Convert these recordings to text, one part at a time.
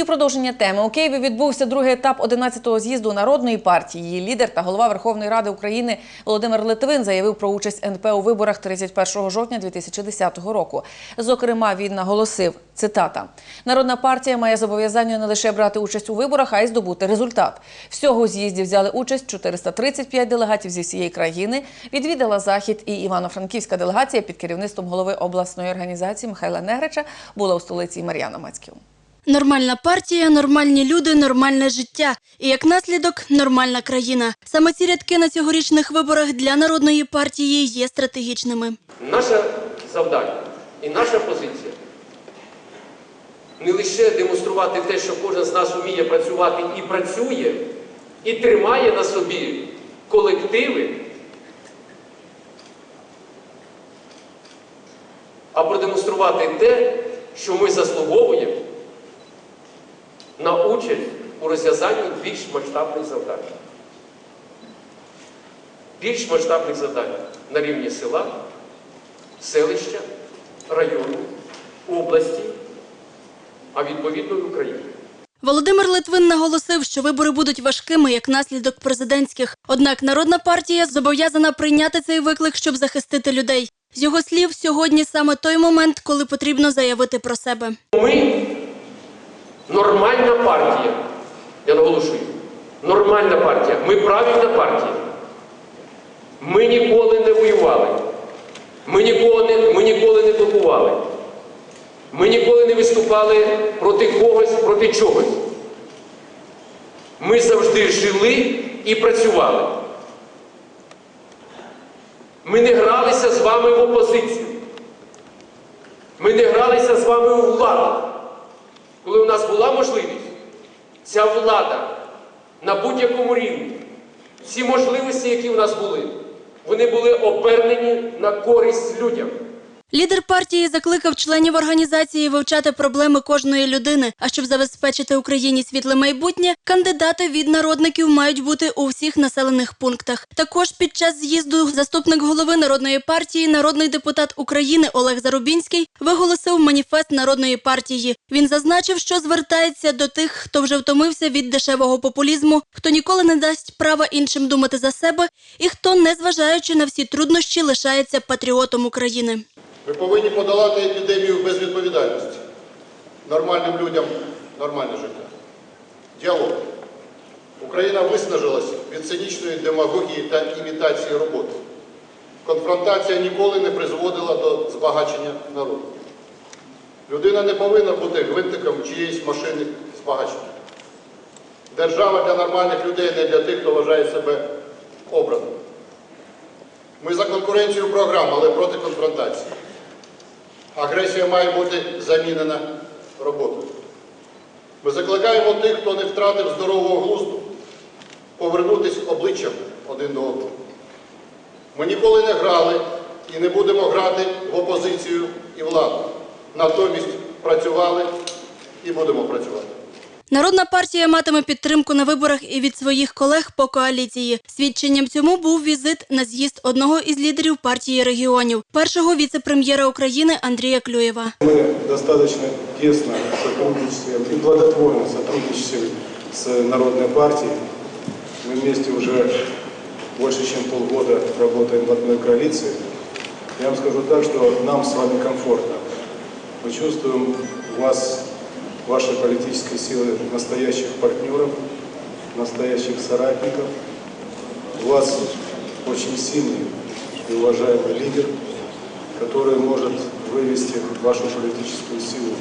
І в продовження теми у Києві відбувся другий етап 11-го з'їзду народної партії. Її лідер та голова Верховної Ради України Володимир Литвин заявив про участь НП у виборах 31 жовтня 2010 року. Зокрема, він наголосив цитата: Народна партія має зобов'язання не лише брати участь у виборах, а й здобути результат. Всього з'їзді взяли участь 435 делегатів зі всієї країни. Відвідала захід і івано-франківська делегація під керівництвом голови обласної організації Михайла Негрича була у столиці Мар'яна Мацьків. Нормальна партія, нормальні люди, нормальне життя. І як наслідок нормальна країна. Саме ці рядки на цьогорічних виборах для народної партії є стратегічними. Наше завдання і наша позиція не лише демонструвати те, що кожен з нас вміє працювати і працює, і тримає на собі колективи, а продемонструвати те, що ми заслуговуємо на участь у розв'язанні більш масштабних завдань. Більш масштабних завдань на рівні села, селища, району, області, а відповідно і України. Володимир Литвин наголосив, що вибори будуть важкими як наслідок президентських. Однак народна партія зобов'язана прийняти цей виклик, щоб захистити людей. З його слів, сьогодні саме той момент, коли потрібно заявити про себе. Ми нормальна партія. Я наголошую. Нормальна партія. Ми правильна партія. Ми ніколи не воювали. Ми ніколи не, ми ніколи не блокували. Ми ніколи не виступали проти когось, проти чогось. Ми завжди жили і працювали. Ми не гралися з вами в опозицію. Ми не гралися з вами у владу. Коли у нас була можливість, ця влада на будь-якому рівні, всі можливості, які в нас були, вони були обернені на користь людям. Лідер партії закликав членів організації вивчати проблеми кожної людини. А щоб забезпечити Україні світле майбутнє, кандидати від народників мають бути у всіх населених пунктах. Також під час з'їзду заступник голови народної партії, народний депутат України Олег Зарубінський виголосив маніфест народної партії. Він зазначив, що звертається до тих, хто вже втомився від дешевого популізму, хто ніколи не дасть права іншим думати за себе, і хто, незважаючи на всі труднощі, лишається патріотом України. Ми повинні подолати епідемію безвідповідальності. Нормальним людям нормальне життя. Діалог. Україна виснажилась від цинічної демагогії та імітації роботи. Конфронтація ніколи не призводила до збагачення народу. Людина не повинна бути гвинтиком чиєїсь машини збагачення. Держава для нормальних людей, не для тих, хто вважає себе обраним. Ми за конкуренцію програм, але проти конфронтації. Агресія має бути замінена роботою. Ми закликаємо тих, хто не втратив здорового глузду, повернутися обличчям один до одного. Ми ніколи не грали і не будемо грати в опозицію і владу. Натомість працювали і будемо працювати. Народна партія матиме підтримку на виборах і від своїх колег по коаліції. Свідченням цьому був візит на з'їзд одного із лідерів партії регіонів, першого віце-прем'єра України Андрія Клюєва. Мы достаточно тесно сотрудничаем и плодотворно сотрудничаем с Народной партией. Мы вместе уже больше, чем полгода работаем в одной коалиции. Я вам скажу так, что нам с вами комфортно. Мы чувствуем у вас, Ваши политические силы, настоящих партнеров, настоящих соратников. У вас очень сильный и уважаемый лидер, который может вывести вашу политическую силу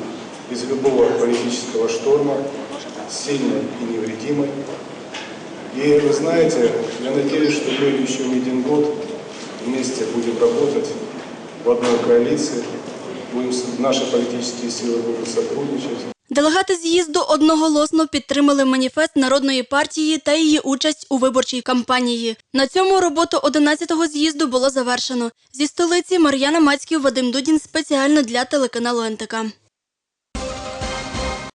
из любого политического шторма сильной и невредимой. И вы знаете, я надеюсь, что мы еще не один год вместе будем работать в одной коалиции, будем, наши политические силы будут сотрудничать. Делегати з'їзду одноголосно підтримали маніфест народної партії та її участь у виборчій кампанії. На цьому роботу 11-го з'їзду було завершено. Зі столиці Мар'яна Мацьків, Вадим Дудін спеціально для телеканалу НТК.